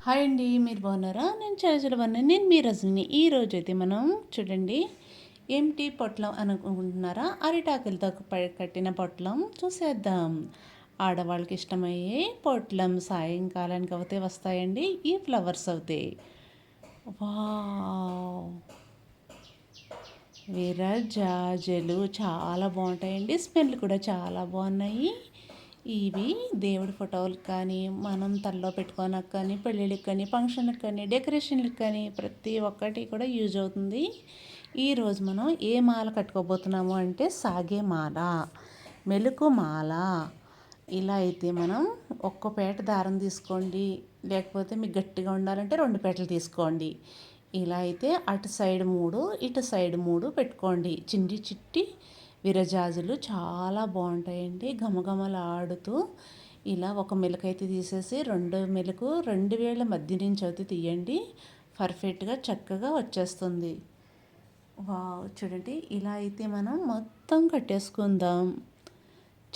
Hi అండి మీరు బాగున్నారా? నేను చాలా బాగున్నాను నేను మీ రజని. ఈ అయితే మనం చూడండి ఏమిటి పొట్లం అనుకుంటున్నారా? అరిటాకులతో కట్టిన పొట్లం చూసేద్దాం. ఆడవాళ్ళకి ఇష్టమయ్యే పొట్లం సాయంకాలానికి అవుతే వస్తాయండి ఈ ఫ్లవర్స్ అవుతాయి వా విరజాజలు చాలా బాగుంటాయండి. స్మెల్ కూడా చాలా బాగున్నాయి. ఇవి దేవుడి ఫోటోలకు కానీ మనం తల్లో పెట్టుకోనకు కానీ పెళ్ళిళ్ళకి కానీ ఫంక్షన్లకు కానీ డెకరేషన్లకు కానీ ప్రతి ఒక్కటి కూడా యూజ్ అవుతుంది. ఈరోజు మనం ఏ మాల కట్టుకోబోతున్నాము అంటే సాగే మాల మెలుకు మాల. ఇలా అయితే మనం ఒక్క పేట దారం తీసుకోండి లేకపోతే మీకు గట్టిగా ఉండాలంటే రెండు పేటలు తీసుకోండి. ఇలా అయితే అటు సైడ్ మూడు ఇటు సైడ్ మూడు పెట్టుకోండి. చిండి చిట్టి విరజాజులు చాలా బాగుంటాయండి. ఘమఘమలాడుతూ ఇలా ఒక మెలకు అయితే తీసేసి రెండు మెలకు రెండు వేల మధ్య నుంచి అయితే తీయండి. పర్ఫెక్ట్గా చక్కగా వచ్చేస్తుంది. వా చూడండి ఇలా అయితే మనం మొత్తం కట్టేసుకుందాం.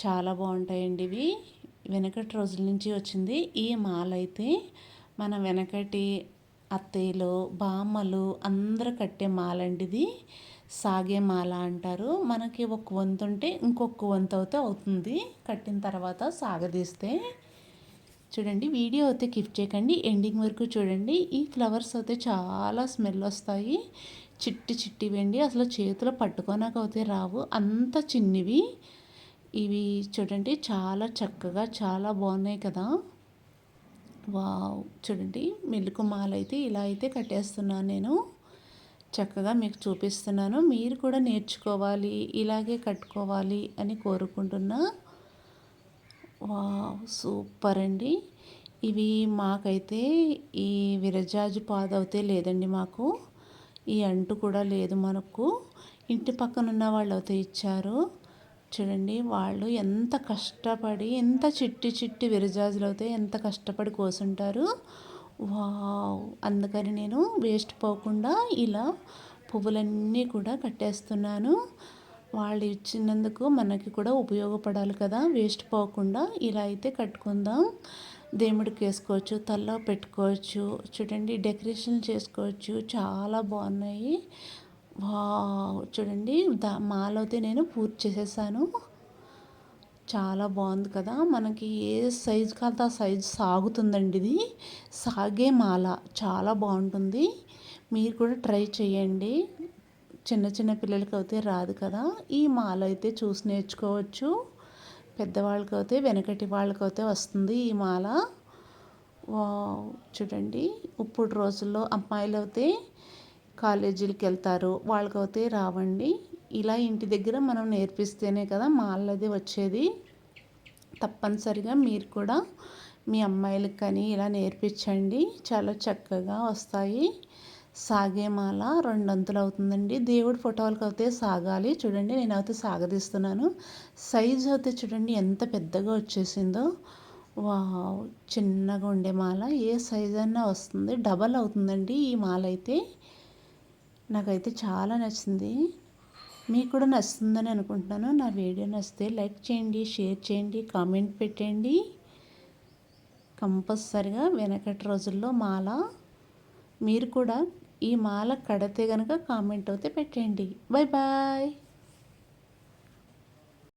చాలా బాగుంటాయండి ఇవి. వెనకటి రోజుల నుంచి వచ్చింది. ఈ మాల అయితే మన వెనకటి అత్తయ్యలు బామ్మలు అందరూ కట్టే మాలండి సాగే మాల అంటారు. మనకి ఒక వంతు ఉంటే ఇంకొక వంతు అయితే అవుతుంది. కట్టిన తర్వాత సాగదీస్తే. చూడండి వీడియో అయితే కిఫ్ట్ చేయకండి. ఎండింగ్ వరకు చూడండి. ఈ ఫ్లవర్స్ అయితే చాలా స్మెల్ వస్తాయి. చిట్టి చిట్టి వెండి అసలు చేతిలో పట్టుకోనాక అయితే రావు. అంత చిన్నవి. ఇవి చూడండి చాలా చక్కగా చాలా బాగున్నాయి కదా. వావ్! చూడండి మెలుకు మాల అయితే ఇలా అయితే కట్టేస్తున్నాను నేను. చక్కగా మీకు చూపిస్తున్నాను. మీరు కూడా నేర్చుకోవాలి ఇలాగే కట్టుకోవాలి అని కోరుకుంటున్నా. వా సూపర్ అండి. ఇవి మాకైతే ఈ విరజాజు పాదవుతే లేదండి మాకు. ఈ అంటు కూడా లేదు మనకు. ఇంటి పక్కన ఉన్న వాళ్ళు అయితే ఇచ్చారు. చూడండి వాళ్ళు ఎంత కష్టపడి ఎంత చిట్టి చిట్టి విరజాజులు అయితే ఎంత కష్టపడి కోసుంటారు. వావ్. అందుకని నేను వేస్ట్ పోకుండా ఇలా పువ్వులన్నీ కూడా కట్టేస్తున్నాను. వాళ్ళు ఇచ్చినందుకు మనకి కూడా ఉపయోగపడాలి కదా. వేస్ట్ పోకుండా ఇలా అయితే కట్టుకుందాం. దేవుడికి వేసుకోవచ్చు తల్లో పెట్టుకోవచ్చు చూడండి డెకరేషన్ చేసుకోవచ్చు. చాలా బాగున్నాయి. వా చూడండి దా మాలైతే నేను పూర్తి చేసేసాను. చాలా బాగుంది కదా. మనకి ఏ సైజు కాదు ఆ సైజు సాగుతుందండి ఇది. సాగే మాల. చాలా బాగుంటుంది. మీరు కూడా ట్రై చేయండి. చిన్న చిన్న పిల్లలకి అయితే రాదు కదా. ఈ మాల అయితే చూసి నేర్చుకోవచ్చు. పెద్దవాళ్ళకి అయితే వెనకటి వాళ్ళకైతే వస్తుంది ఈ మాల. చూడండి. ఇప్పుడు రోజుల్లో అమ్మాయిలు అయితే కాలేజీలకు వెళ్తారు. వాళ్ళకైతే రావండి. ఇలా ఇంటి దగ్గర మనం నేర్పిస్తేనే కదా మాలది వచ్చేది. తప్పనిసరిగా మీరు కూడా మీ అమ్మాయిలకు కానీ ఇలా నేర్పించండి. చాలా చక్కగా వస్తాయి. సాగే మాల రెండంతులు అవుతుందండి. దేవుడి ఫోటోలకు అయితే సాగాలి. చూడండి నేను అయితే సాగదీస్తున్నాను. సైజు అయితే చూడండి ఎంత పెద్దగా వచ్చేసిందో. వా చిన్నగా ఉండే మాల. ఏ సైజ్ అయినా వస్తుంది. డబల్ అవుతుందండి ఈ మాల అయితే నాకైతే చాలా నచ్చింది. మీకు కూడా నచ్చుతుందని అనుకుంటున్నాను. నా వీడియో నచ్చితే లైక్ చేయండి షేర్ చేయండి కామెంట్ పెట్టండి. కంపల్సరిగా వెనకటి రోజుల్లో మాల. మీరు కూడా ఈ మాల కడితే కనుక కామెంట్ అయితే పెట్టండి. Bye bye.